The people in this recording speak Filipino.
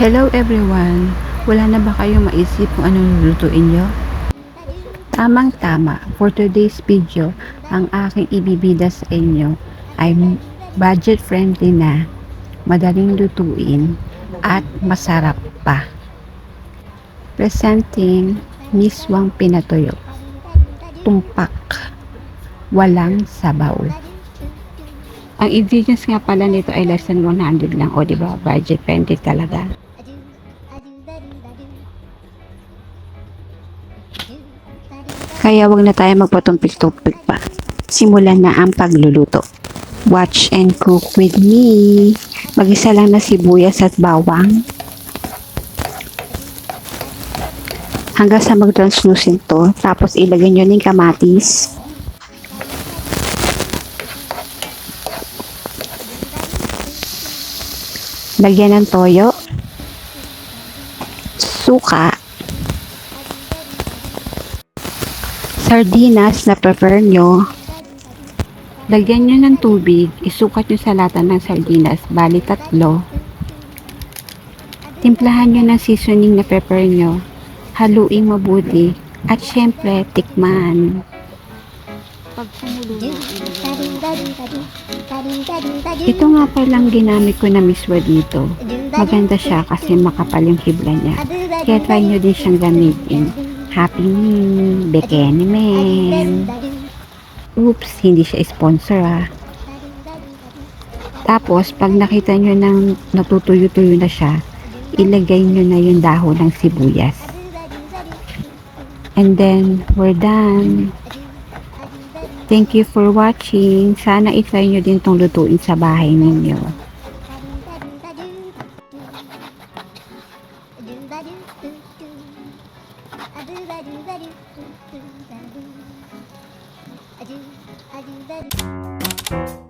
Hello everyone! Wala na ba kayong maisip kung anong lulutuin nyo? Tamang tama, for today's video, ang aking ibibida sa inyo ay budget friendly na, madaling lutuin, at masarap pa. Presenting miswang pinatuyo. Tumpak. Walang sabaw. Ang ingredients nga pala nito ay less than 100 lang. O, di ba? Budget friendly talaga. Kaya wag na tayo magpatumpik-tumpik pa. Simulan na ang pagluluto. Watch and cook with me. Mag-isa lang na sibuyas at bawang. Hanggang sa mag-translucent to. Tapos ilagay nyo ng kamatis. Lagyan ng toyo. Suka. Sardinas na prepare nyo, lagyan nyo ng tubig, isukat nyo sa lata ng sardinas, bali tatlo. Timplahan nyo ng seasoning na prepare nyo, haluin mabuti, at syempre, tikman. Pag kumulo ito nga palang ginamit ko na miswa dito. Maganda siya kasi makapal yung hibla niya. Kaya try nyo din siyang gamitin. Happy Meal, Bikini Man. Oops, hindi siya sponsor ah. Tapos, pag nakita nyo nang natutuyo-tuyo na siya, ilagay nyo na yung dahon ng sibuyas. And then, we're done. Thank you for watching. Sana itry nyo din tong lutuin sa bahay ninyo. I do, I do, I do.